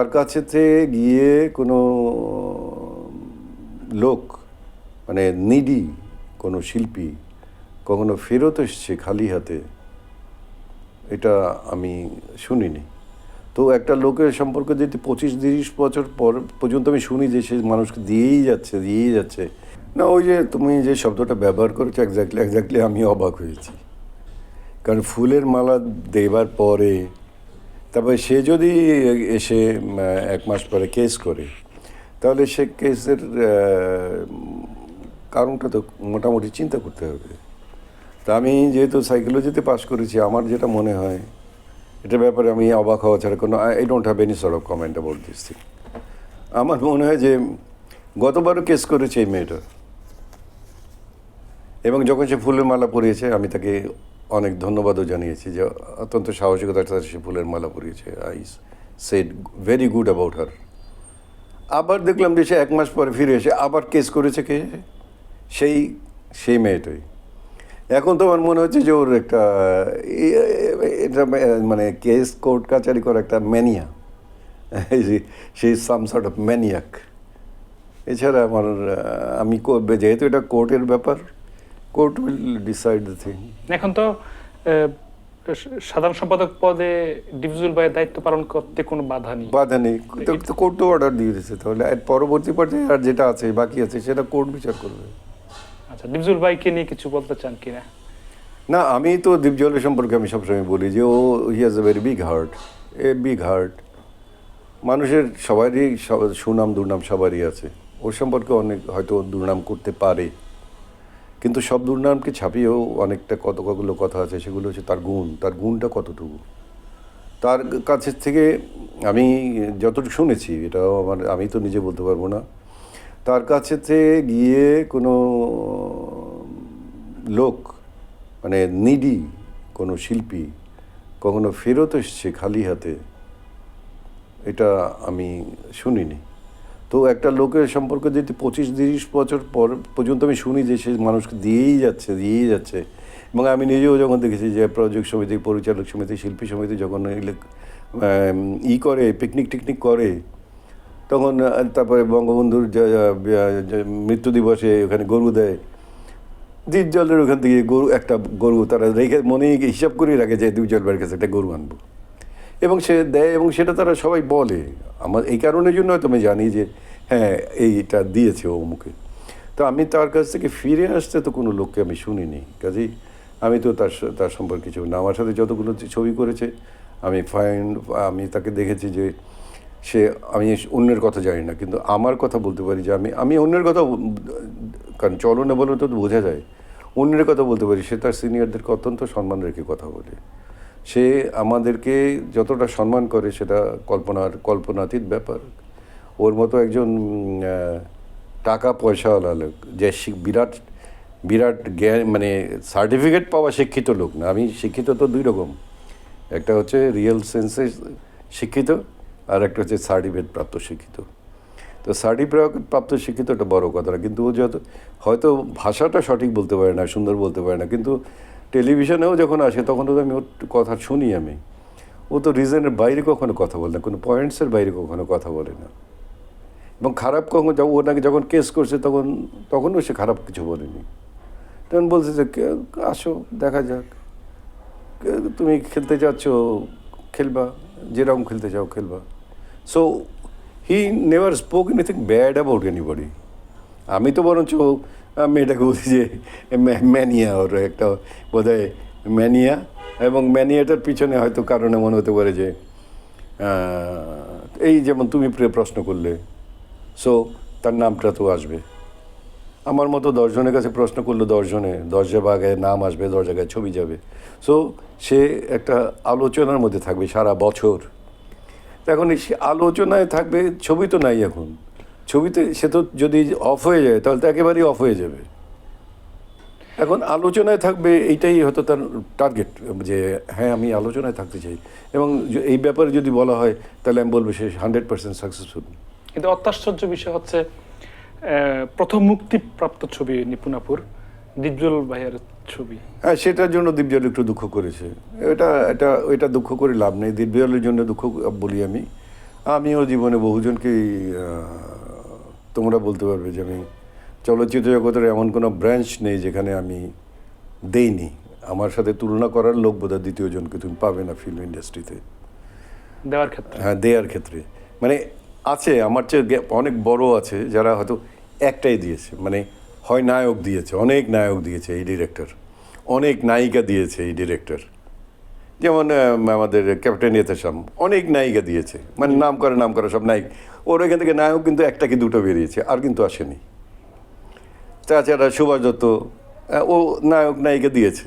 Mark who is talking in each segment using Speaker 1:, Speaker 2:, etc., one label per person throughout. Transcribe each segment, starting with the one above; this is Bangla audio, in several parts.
Speaker 1: তার কাছেতে গিয়ে কোনো লোক মানে নিডি কোনো শিল্পী কখনো ফেরত এসছে খালি হাতে? এটা আমি শুনিনি। তো একটা লোকের সম্পর্কে যদি পঁচিশ তিরিশ বছর পর পর্যন্ত আমি শুনি যে সে মানুষকে দিয়েই যাচ্ছে দিয়েই যাচ্ছে, না ওই যে তুমি যে শব্দটা ব্যবহার করেছ এক্স্যাক্টলি এক্স্যাক্টলি আমি অবাক হয়েছি। কারণ ফুলের মালা দেবার পরে তারপরে সে যদি এসে এক মাস পরে কেস করে, তাহলে সে কেসের কারণটা তো মোটামুটি চিন্তা করতে হবে। তা আমি যেহেতু সাইকোলজিতে পাস করেছি, আমার যেটা মনে হয়, এটার ব্যাপারে আমি অবাক হওয়া ছাড়া কোনো I don't have any sort of comment about this thing আমার মনে হয় যে, গতবারও কেস করেছে এই মেয়েটা। এবং যখন সে ফুলের মালা পরিয়েছে, আমি তাকে অনেক ধন্যবাদও জানিয়েছি যে অত্যন্ত সাহসিকতার সাথে সে ফুলের মালা পরিয়েছে। I said very good about her আবার দেখলাম যে সে এক মাস পরে ফিরে এসে আবার কেস করেছে কে? সেই সেই মেয়েটাই। এখন তো আমার মনে হচ্ছে যে ওর একটা এটা মানে কেস কোর্ট কাচারি করা একটা ম্যানিয়া সেই সাম সর্ট অফ ম্যানিয়াক এছাড়া আমার, আমি যেহেতু এটা কোর্টের ব্যাপার court will decide the thing.
Speaker 2: এখন তো সাধারণ সম্পাদক পদে ডিভিজুল ভাইয়ের দায়িত্ব পালন করতে কোনো বাধা নেই।
Speaker 1: বাধা নেই। তো কোর্ট তো অর্ডার দিয়ে দিয়েছে তাহলে পরবর্তী পর্যায়ে আর যেটা আছে বাকি আছে সেটা কোর্ট বিচার করবে।
Speaker 2: আচ্ছা ডিভিজুল ভাইকে নিয়ে কিছু বলতে চান কিনা?
Speaker 1: না আমি তো দীপজলের সম্পর্কে আমি সবসময় বলি যে ও he has a very big heart a big heart মানুষের সবারই সুনাম দুর্নাম সবারই আছে। ওর সম্পর্কে অনেক হয়তো দুর্নাম করতে পারে। কিন্তু সব দুর্নামকে ছাপিয়েও অনেকটা কত কতগুলো কথা আছে, সেগুলো হচ্ছে তার গুণ। তার গুণটা কতটুকু? তার কাছে থেকে আমি যতটুকু শুনেছি, এটাও আমার, আমি তো নিজে বলতে পারব না, তার কাছে গিয়ে কোনো লোক মানে নিডি কোনো শিল্পী কখনো ফেরত এসছে খালি হাতে? এটা আমি শুনিনি। তো একটা লোকের সম্পর্কে যদি পঁচিশ, তিরিশ বছর পর পর্যন্ত আমি শুনি যে সে মানুষকে দিয়েই যাচ্ছে দিয়েই যাচ্ছে। এবং আমি নিজেও যখন দেখেছি যে প্রযোজক সমিতি, পরিচালক সমিতি, শিল্পী সমিতি যখন ই করে পিকনিক টিকনিক করে, তখন তারপরে বঙ্গবন্ধুর মৃত্যু দিবসে ওখানে গরু দেয়। দ্বীপ জলের ওখান থেকে গরু, একটা গরু তারা রেখে মনে হিসাব করে রাখে যে দ্বীপ জলবার কাছে একটা গরু আনব। এবং সে দেয় এবং সেটা তারা সবাই বলে। আমার এই কারণের জন্য হয়তো আমি জানি যে হ্যাঁ এইটা দিয়েছে ও মুখে তো আমি তার কাছ থেকে ফিরে আসতে তো কোনো লোককে আমি শুনিনি। কাজেই আমি তো তার তার সম্পর্কে কিছু না, আমার সাথে যতগুলো ছবি করেছে, আমি ফাইন আমি তাকে দেখেছি যে সে, আমি অন্যের কথা জানি না। কিন্তু আমার কথা বলতে পারি যে আমি আমি অন্যের কথা কারণ চলনে বলে তো বোঝা যায়। অন্যের কথা বলতে পারি, সে তার সিনিয়রদেরকে অত্যন্ত সম্মান রেখে কথা বলে। সে আমাদেরকে যতটা সম্মান করে সেটা কল্পনার, কল্পনাতীত ব্যাপার। ওর মতো একজন টাকা পয়সাওয়ালা লোক, যে বিরাট বিরাট জ্ঞান মানে সার্টিফিকেট পাওয়া শিক্ষিত লোক না, আমি শিক্ষিত তো দুই রকম। একটা হচ্ছে রিয়েল সেন্সে শিক্ষিত, আর একটা হচ্ছে সার্টিফিকেট প্রাপ্ত শিক্ষিত। তো সার্টিফিকেট প্রাপ্ত শিক্ষিত একটা বড় কথা না কিন্তু ও যত, হয়তো ভাষাটা সঠিক বলতে পারে না, সুন্দর বলতে পারে না, কিন্তু টেলিভিশনেও যখন আসে, তখন আমি ওর কথা শুনি আমি। ও তো রিজনের বাইরে কখনো কথা বলে না, কোনো পয়েন্টসের বাইরে কখনো কথা বলে না। এবং খারাপ কখন ও নাকি যখন কেস করছে, তখন, তখনও সে খারাপ কিছু বলেনি। তখন বলছে যে আসো, দেখা যাক। তুমি খেলতে যাচ্ছ, খেলবা, যেরকম খেলতে চাও, খেলবা। So he never spoke anything bad about anybody আমি তো বরঞ্চ মেয়েটাকে বলছি যে ম্যানিয়া ওর একটা বোধ ম্যানিয়া এবং ম্যানিয়াটার পিছনে হয়তো কারণে মনে হতে পারে যে এই যেমন তুমি প্রে- প্রশ্ন করলে সো তার নামটা তো আসবে। আমার মতো দশজনের কাছে প্রশ্ন করল দশজনে দশ জায়গায় নাম আসবে দশ জায়গায় ছবি যাবে। সো সে একটা আলোচনার মধ্যে থাকবে সারা বছর। এখন এই আলোচনায় থাকবে, ছবি তো নাই এখন। ছবিতে সে তো যদি অফ হয়ে যায় তাহলে তো একেবারেই অফ হয়ে যাবে। এখন আলোচনায় থাকবে এইটাই হয়তো তার টার্গেট যে হ্যাঁ আমি আলোচনায় থাকতে চাই। এবং এই ব্যাপারে যদি বলা হয় তাহলে আমি বলব সে হান্ড্রেড পার্সেন্ট সাকসেসফুল
Speaker 2: কিন্তু অত্যাশ্চর্য বিষয় হচ্ছে প্রথম মুক্তিপ্রাপ্ত ছবি নিপুণাপুর ডিভিজুল ভাইয়ের ছবি।
Speaker 1: হ্যাঁ সেটার জন্য দীপজল একটু দুঃখ করেছে। এটা এটা এটা দুঃখ করে লাভ নেই। দীপজলের জন্য দুঃখ বলি আমি। আমিও জীবনে বহুজনকেই তোমরা বলতে পারবে যে আমি চলচ্চিত্র জগতের এমন কোনো ব্রাঞ্চ নেই যেখানে আমি দেইনি। আমার সাথে তুলনা করার লোক বোধহয় দ্বিতীয় জনকে তুমি পাবে না ফিল্ম ইন্ডাস্ট্রিতে
Speaker 2: দেওয়ার ক্ষেত্রে।
Speaker 1: হ্যাঁ দেওয়ার ক্ষেত্রে। মানে আছে আমার চেয়ে অনেক বড় আছে যারা হয়তো একটাই দিয়েছে। মানে হয় নায়ক দিয়েছে অনেক নায়ক দিয়েছে এই ডিরেক্টর অনেক নায়িকা দিয়েছে এই ডিরেক্টর যেমন আমাদের ক্যাপ্টেন এতেসাম অনেক নায়িকা দিয়েছে। মানে নাম করে নাম করে সব নায়ক। ওর এখান থেকে নায়ক কিন্তু একটা কি দুটো বেরিয়েছে আর কিন্তু আসেনি। তাছাড়া সুভাষ দত্ত ও নায়ক নায়িকা দিয়েছে।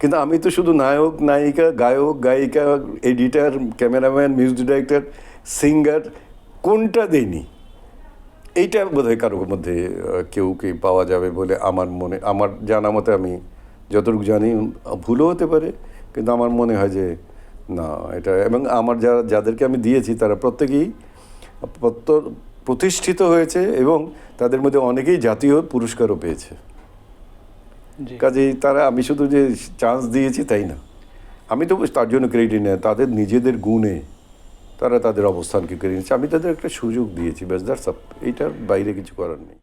Speaker 1: কিন্তু আমি তো শুধু নায়ক নায়িকা গায়ক গায়িকা editor cameraman music director singer কোনটা দেইনি? এইটা বোধহয় কারোর মধ্যে কেউ কে পাওয়া যাবে বলে আমার মনে আমার জানা মতে আমি যতটুকু জানি ভুলও হতে পারে। কিন্তু আমার মনে হয় যে না এটা এবং আমার যারা যাদেরকে আমি দিয়েছি তারা প্রত্যেকেই প্রত্য- প্রতিষ্ঠিত হয়েছে এবং তাদের মধ্যে অনেকেই জাতীয় পুরস্কারও পেয়েছে। কাজেই তারা আমি শুধু যে চান্স দিয়েছি তাই না। আমি তো তার জন্য ক্রেডিট নেই তাদের নিজেদের গুণে তারা তাদের অবস্থানকে করে নিয়েছে আমি তাদের একটা সুযোগ দিয়েছি ব্যাস দ্যাটস আপ এইটার বাইরে কিছু করার নেই।